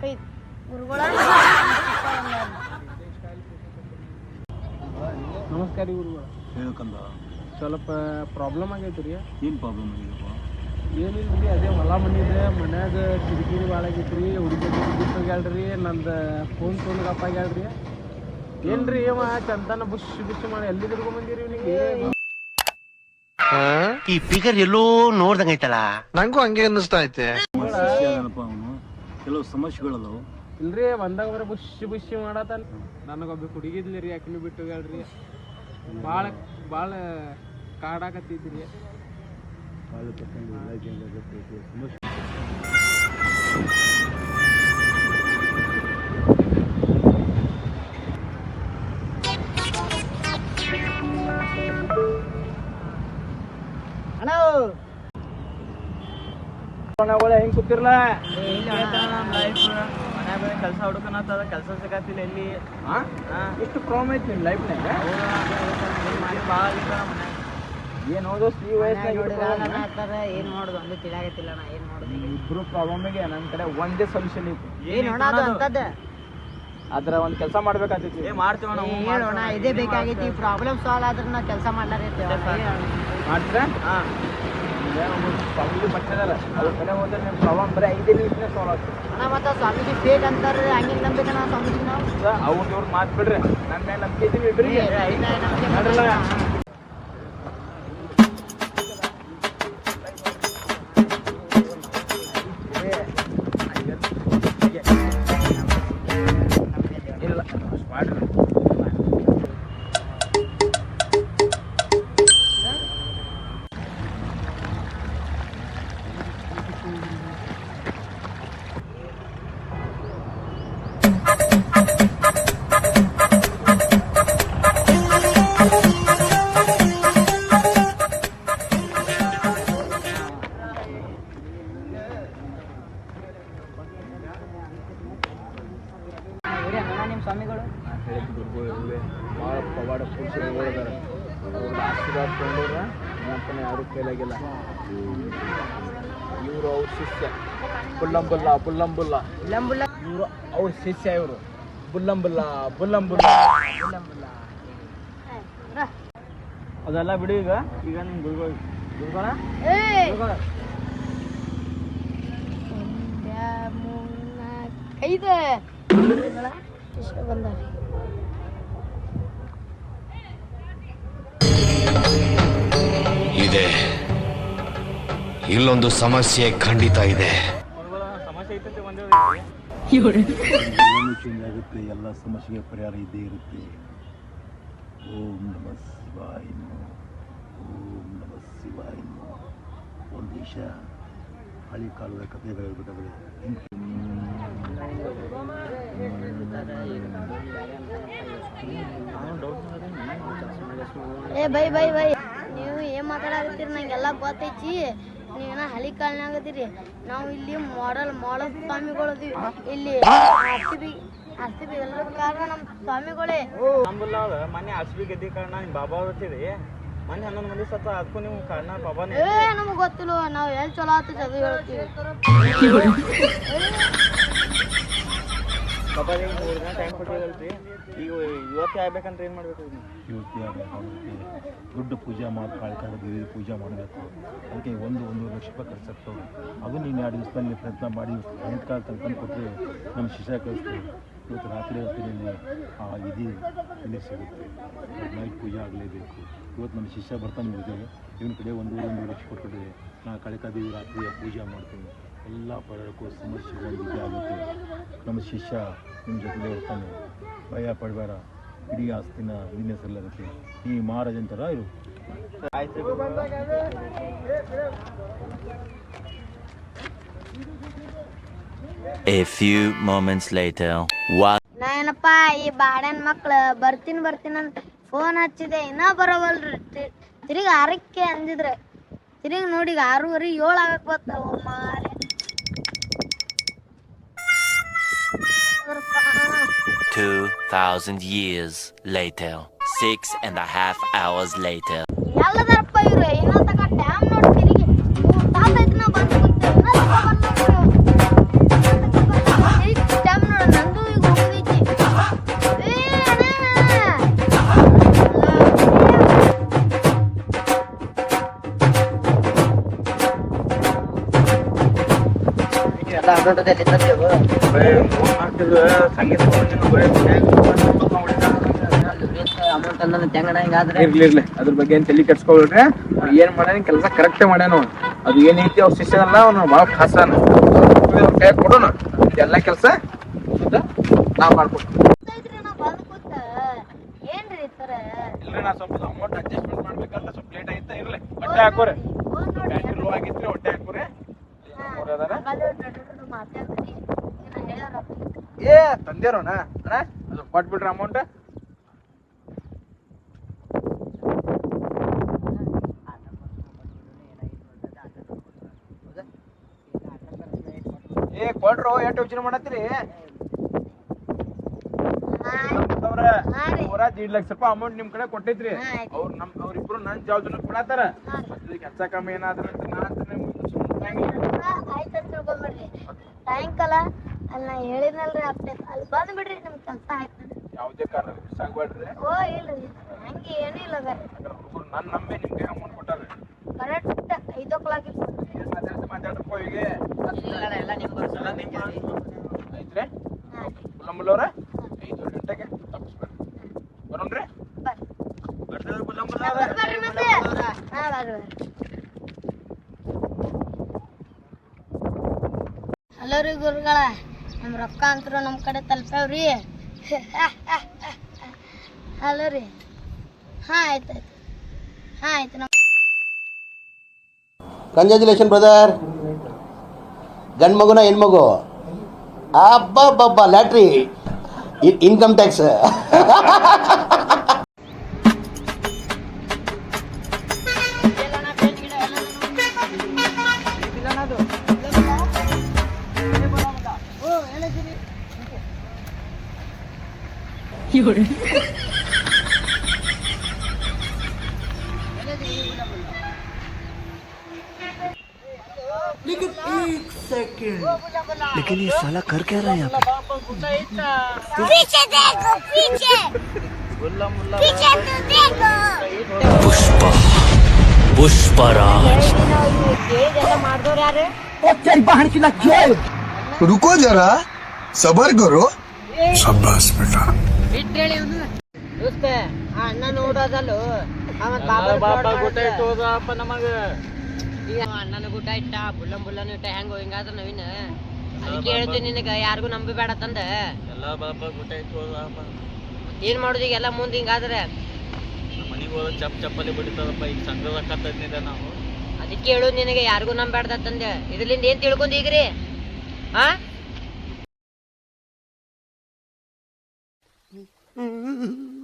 ಗುರುಗಳ. ನಮಸ್ಕಾರ ರೀ ಗುರುಗಳ. ಹೇಳ್ಕಂದ ಸ್ವಲ್ಪ ಪ್ರಾಬ್ಲಮ್ ಆಗೈತೆ ರೀ. ಏನು ಪ್ರಾಬ್ಲಮ್ ಆಗಿದೆಪ್ಪ? ಏನಿಲ್ಲ ರೀ ಅದೇ ಹೊಲ ಮನಿ ಇದೆ ಮನ್ಯಾಗ ಕಿರಿಕಿರಿ ಭಾಳ ಆಗೈತಿ ರೀ ಹುಡುಗಿ ಹೋಗ್ಯಾಳ್ರಿ ನಂದು ಫೋನ್ ಫೋನ್ ಗಪ್ಪ ಆಗ್ಯಾಳ್ರಿ ಏನ್ರಿ ಏವ ಚಂದನ ಬುಷ್ ಬುಷ್ ಮಾಡಿ ಎಲ್ಲಿ ತಿರ್ಗೋ ಬಂದಿರಿ ಇವನಿಗೆ ಈ ಫಿಗರ್ ಎಲ್ಲೋ ನೋಡ್ದಂಗೈತಲ್ಲ ನಂಗೂ ಹಂಗೆ ಅನ್ನಿಸ್ತಾ ಐತೆ. ಕೆಲವು ಸಮಸ್ಯೆಗಳದಾವು ಇಲ್ರಿ ಬಂದಾಗ ಬರೀ ಬುಷ್ ಬುಷ್ ಮಾಡತಾನ ನನಗೊಬ್ಬ ಹುಡುಗಿದ್ಲಿ ರೀ ಯಾಕೆ ಬಿಟ್ಟು ಹೇಳ್ರಿ ಭಾಳ ಭಾಳ ಕಾಡಾಕತ್ತಿದ್ರಿ ಅಣ್ಣ ಹೆಂಗ್ ಕೂತಿರ್ಲ? ಕೆಲಸ ಹುಡುಕನತ್ತದ ಕೆಲಸ ಸಿಗತ್ತಿಲ್ಲ ಎಲ್ಲಿ? ಇಷ್ಟು ಪ್ರಾಬ್ಲಮ್ ಐತಿ ನಿಮ್ ಲೈಫ್ನಾಗ ಭಾಳ ಏನ್ ಓದೋಸ್ ಈ ಅಂತಾರ ಏನ್ ಮಾಡೋದು ಒಂದು ತಿಳಿಯಾಗತ್ತಿಲ್ಲ ನಾ ಏನ್ ಮಾಡೋದು? ಇಬ್ರು ಪ್ರಾಬ್ಲಮ್ಗೆ ನನ್ನ ಕಡೆ ಒಂದೇ ಸೊಲ್ಯೂಷನ್ ಐತಿ ಏನ್ ಅಣ್ಣ ಅದು ಅಂತದ ಅದ್ರ ಒಂದ್ ಕೆಲಸ ಮಾಡ್ಬೇಕಾಗ್ತೈತಿ. ಏ ಮಾಡ್ತೀವಿ ಅಣ್ಣ ಹೇಳೋಣ ಇದೇ ಬೇಕಾಗೈತಿ ಪ್ರಾಬ್ಲಮ್ ಸಾಲ್ವ್ ಆದ್ರೆ ನಾ ಕೆಲಸ ಮಾಡ್ಲಾರೈತಿ ಮಾಡ್ತೀರಾ? ಸ್ವಾಮೀಜಿ ಮತ್ತ ಸ್ವಾಮೀಜಿ ಫೇಕ್ ಅಂತಾರೆ ಹಂಗಿಂಗ್ ನಂಬೇಕಣ್ಣ ಸ್ವಾಮೀಜಿ ನಾವು ಮಾತು ಬಿಡ್ರಿ ನನ್ನ ನಂಬಿಕೆ ಇಬ್ರಿಗೆ ಸ್ವಾಮಿಗಳು? ಹೇಳಿದ ಗುರುಗಳು ಭಾಳ ಪವಾಡ ಪುರುಷರು ಹೇಳಿದಾರೆ ಅವ್ರ ಆಶೀರ್ವಾದ ತಗೊಂಡ್ರ ನಮ್ಮಪ್ಪನ ಯಾರು ಕೈಲಾಗಿಲ್ಲ ಇವರು ಅವ್ರ ಶಿಷ್ಯ. ಬುಲ್ಲಂಬುಲ್ಲ ಬುಲ್ಲಂಬುಲ್ಲ. ಬುಲ್ಲಂಬುಲ್ಲ. ಇವರು ಅವ್ರ ಶಿಷ್ಯ ಇವರು. ಬುಲ್ಲಂಬುಲ್ಲ ಬುಲ್ಲಂಬುಲ್ಲ. ಅದೆಲ್ಲ ಬಿಡು ಈಗ. ಈಗ ನಿಮ್ ಗುರುಗಳು ಗುರುಗಳ? ಮೂರ್ ಐದು! ಗುರುಗಳ ಬಂದಾರೆ ಇದೆ. ಇಲ್ಲೊಂದು ಸಮಸ್ಯೆ ಖಂಡಿತ ಇದೆ. ಏನು ಚೇಂಜ್ ಆಗುತ್ತೆ ಎಲ್ಲ ಸಮಸ್ಯೆಗೆ ಪರಿಹಾರ ಇದ್ದೇ ಇರುತ್ತೆ. ಓಂ ನಮ ಶಿವಾಯ ಓಂ ನಮ ಶಿವಾಯ. ಒಂದು ವಿಷಯ ಹಳಿ ಕಾಲದ ಕಥೆಗಳು ಏ ಬೈ ಬೈ ಬೈ. ನೀವು ಏನ್ ಮಾತಾಡಕತ್ತೀರಿ? ನಂಗೆಲ್ಲ ಗೊತ್ತೈತಿ. ನೀವೇನ ಹಳಿ ಕಾಲ್ನಾಗತ್ತೀರಿ ನಾವು ಇಲ್ಲಿ ಮಾಡಲ್ ಮಾಡಲ್ ಸ್ವಾಮಿಗಳು ಅದೀವಿ. ಇಲ್ಲಿ ಆರ್ಸಿಬಿ ಆರ್ಸಿಬಿ ಎಲ್ಲರ ಕಾರಣ ನಮ್ಮ ಸ್ವಾಮಿಗಳೇ. ನಂಬಲ್ಲ ಅದ. ಮೊನ್ನೆ ಆರ್ ಸಿ ಗೆದ್ದಿ ಕಾರಣ ನಿಮ್ಮ ಬಾಬಾ ಬರ್ತಿದೆ ಮೊನ್ನೆ ಹನ್ನೊಂದು ಮಂದಿ ಸತ್ತ ಅದಕ್ಕೂ ನೀವು ಕಾರಣ ಬಾಬಾನೇ. ಏ ನಮಗೆ ಗೊತ್ತಿಲ್ಲ. ನಾವು ಎಲ್ಲಿ ಚಲೋ ಆಗ್ತೈತಿ ಅದು ಹೇಳ್ತೀವಿ. ಆಗ್ಬೇಕಂದ್ರೆ ಏನು ದೊಡ್ಡ ಪೂಜೆ ಮಾಡಿ ಕಾಳಿಕಾಲ ದೇವಿ ಪೂಜೆ ಮಾಡಬೇಕು. ಅದಕ್ಕೆ ಒಂದು, ಒಂದೂವರೆ ಲಕ್ಷ ರೂಪಾಯಿ ಖರ್ಚಾಗ್ತವೆ ಅದು ನೀನು ಎರಡು ದಿವಸದಲ್ಲಿ ಪ್ರಯತ್ನ ಮಾಡಿ ಕಾಲ ತನಕ ಕೊಟ್ಟರೆ ನಮ್ಮ ಶಿಷ್ಯ ಕಳಿಸ್ತೀವಿ ಇವತ್ತು ರಾತ್ರಿ ಹೊತ್ತಿನಲ್ಲಿ ಆ ಇದು ಇಲ್ಲಿ ಸಿಗುತ್ತೆ. ನೈಟ್ ಪೂಜೆ ಆಗಲೇಬೇಕು. ಇವತ್ತು ನಮ್ಮ ಶಿಷ್ಯ ಬರ್ತಾನೆ ಇವನ ಕಡೆ ಒಂದೂವರೆ ಒಂದು ಲಕ್ಷ ಕೊಟ್ಟಿದ್ದೇವೆ ನಾ ಕಾಳಿಕಾದೇವಿ ರಾತ್ರಿ ಪೂಜೆ ಮಾಡ್ತೀನಿ. ಎಲ್ಲ ಪರಿಹಾರಕ್ಕೂ ಸಮಸ್ಯೆ ವಿಧಿ ಆಗುತ್ತೆ. ನಮ್ಮ ಶಿಷ್ಯ ನಿಮ್ಮ ಜೊತೆಲೇ ಇರ್ತಾನೆ. ಭಯ ಪಡಬೇಡ. ಇಡೀ ಆಸ್ತಿನ ನಿನ್ನ ಹೆಸರಲ್ಲಿರುತ್ತೆ ಈ ಮಹಾರಾಜನ್ ಥರ ಇರು. A few moments later. One. ನಾ ಏನಪ್ಪ ಈ ಬಾಡ್ಯಾನ್ ಮಕ್ಳು ಬರ್ತೀನಿ ಬರ್ತೀನಿ ಅಂತ ಫೋನ್ ಹಚ್ಚಿದೆ. ಇನ್ನ ಬರೋವಲ್ರಿ. ತಿರ್ಗಿ ಆರಕ್ಕೆ ಅಂದಿದ್ರೆ. ತಿರ್ಗಿ ನೋಡಿ ಆರೂವರೆ ಏಳು ಆಗಕ್ ಬರ್ತಾವ ಮಾರೆ Two thousand years later. Six and a half hours later. ಸಂಗೀತ ಇರ್ಲಿ ಇರ್ಲಿ. ಅದ್ರ ಬಗ್ಗೆ ಏನ್ ತಲೆ ಕೆಡ್ಸ್ಕೊಳ್ರಿ ಏನ್ ಮಾಡ್ಯಾನ ಕೆಲಸ ಕರೆಕ್ಟ್ ಮಾಡ್ಯಾನ ಅದು ಏನೈತಿ ಅವ್ರ ಶಿಷ್ಯ ಅಲ್ಲ ಅವ್ನ ಭಾಳ ಖಾಸ ಕೈ ಕೊಡೋಣ. ಎಲ್ಲ ಕೆಲಸ ನಾವ್ ಮಾಡ್ಕೊಡ್ತೀವಿ. ಇಲ್ರಿ ನಾ ಸ್ವಲ್ಪ ಅಮೌಂಟ್ ಅಡ್ಜಸ್ಟ್ಮೆಂಟ್ ಮಾಡ್ಬೇಕಂತ ಸ್ವಲ್ಪ ಲೇಟ್ ಆಯ್ತಾ ಇರ್ಲಿ. ಹೊಟ್ಟೆ ಹಾಕೋರಿ. ಬ್ಯಾಟ್ರಿ ಲೋ ಆಗಿತ್ರಿ ಹೊಟ್ಟೆ ಹಾಕೋರಿ. ಅದಾರ. ಏ ತಂದೇರೋಣ ಅಣ್ಣ ಅದು ಕೊಟ್ಬಿಡ್ರಿ ಅಮೌಂಟ್ ಏ ಕೊಡ್ರು ಎಷ್ಟು ಯೋಚನೆ ಮಾಡತ್ತೀರಿ? ಅವ್ರ ಹಾ ರೀ. ಊರ ದೀಡ್ ಲಕ್ಷ ರೂಪಾಯಿ ಅಮೌಂಟ್ ನಿಮ್ ಕಡೆ ಕೊಟ್ಟಿದ್ರಿ. ಅವ್ರ ನಮ್ ಅವ್ರಿಬ್ರು ನನ್ ಜವಾಬ್ದಾರಿ ಕೊಡತ್ತಾರ ಹೆಚ್ಚ ಕಮ್ಮಿ ಏನಾದ್ರು ಅಂತ ನಾ ತಿಳ್ಕೊಂಬಿಡ್ರಿ ಸಾಯಂಕಾಲ ಅಲ್ಲಿ ನಾ ಹೇಳಿದ್ನಲ್ರಿ ಅಪ್ಡೇಟ್ ಅಲ್ಲಿ ಬಂದ್ ಬಿಡ್ರಿ ನಿಮ್ ಕೆಲ್ಸ ಆಯ್ತು. ಯಾವುದೇ ಓ ಇಲ್ರಿ. ಹಂಗೆ ಏನೂ ಇಲ್ಲ ಹುಡುಗರು ನನ್ ನಂಬಿ ನಿಮ್ಗೆ ಅಮೌಂಟ್ ಕೊಟ್ಟಾರ ಕರೆಕ್ಟ್ ಐದು ಕ್ಲಾಕ್ ಮಾತಾಡ್ತಾ ಮಾತಾಡ್ರಪ್ಪ ಈಗ ಎಲ್ಲ ನಿಮ್ಗೆ ಐತ್ರಿ? ಗುಲಾಂಬುಲ್ಲವ್ರ ಐದು ಗಂಟೆಗೆ ತಪ್ಪಿಸ್ಬೇಡ್ರಿ. ಬರೋಣ್ರಿ? ಬರ್ರಿ. ಬರ್ರಿ ಹಾ ಬರ್ರಿ. ಹಲೋ ಗುರುಗಳ? ನಮ್ಮ ರೊಕ್ಕ ಅಂತರೂ ನಮ್ಮ ಕಡೆ ತಲುಪವ್ರಿ. ಹಲೋ ರೀ. ಹಾಂ, ಆಯ್ತು ಆಯ್ತು. ಹಾಂ, ಆಯ್ತು ನಮ್ಮ ಕಂಗ್ರ್ಯಾಚುಲೇಷನ್ ಬ್ರದರ್ ಗಂಡು ಮಗುನ ಹೆಣ್ಮಗು? ಅಬ್ಬಬ್ಬಬ್ಬ, ಲ್ಯಾಟ್ರಿ. ಇನ್ಕಮ್ ಟ್ಯಾಕ್ಸ್ की हो सेकंड। लेकिन ये साला कर क्या रहा है यहाँ पे? पीछे देखो पीछे। पीछे तो देखो। पुष्पा पुष्पराज मार तेरी बहन की लग रुको जरा सबर करो। शाबाश बेटा। ದೋಸ್ತ ಆ ಅಣ್ಣ ನೋಡೋದಲ್ಲ. ಅವ ಬಾಬಾ ಬಾಬಾ ಗೊತ್ತಾಯ್ತು ಹೋದಪ್ಪ ನಮಗ. ಈಗ ಅಣ್ಣನ ಗುಟ್ಟ ಇಟ್ಟ ಬುಲ್ಲಂ ಬುಲ್ಲನ್ ಇಟ್ಟ ಹೆಂಗ ಹಿಂಗಾದ್ರ ನವೀನ. ಅದಕ್ಕೆ ಹೇಳ್ತೀನಿ ನಿನಗ ಯಾರಿಗೂ ನಂಬಬೇಡ ತಂದ. ಎಲ್ಲ ಬಾಬಾ ಗೊತ್ತಾಯ್ತು ಹೋದಪ್ಪ ಏನ್ ಮಾಡುದು ಈಗ ಎಲ್ಲ ಮುಂದೆ ಹಿಂಗಾದ್ರೆ? ಮನೆಗೆ ಹೋದ ಚಪ್ ಚಪ್ಪಲಿ ಬಿಡ್ತದಪ್ಪ ಈಗ ಸಂಘದ ಕತ್ತಿದ್ದ ನಾವು. ಅದಕ್ಕೆ ಹೇಳು ನಿನಗೆ ಯಾರಿಗೂ ನಂಬೇಡ್ದ ತಂದೆ. ಇದ್ರಿಂದ ಏನ್ ತಿಳ್ಕೊಂಡ್ ಈಗ್ರಿ? ಹಾ Mm-hmm.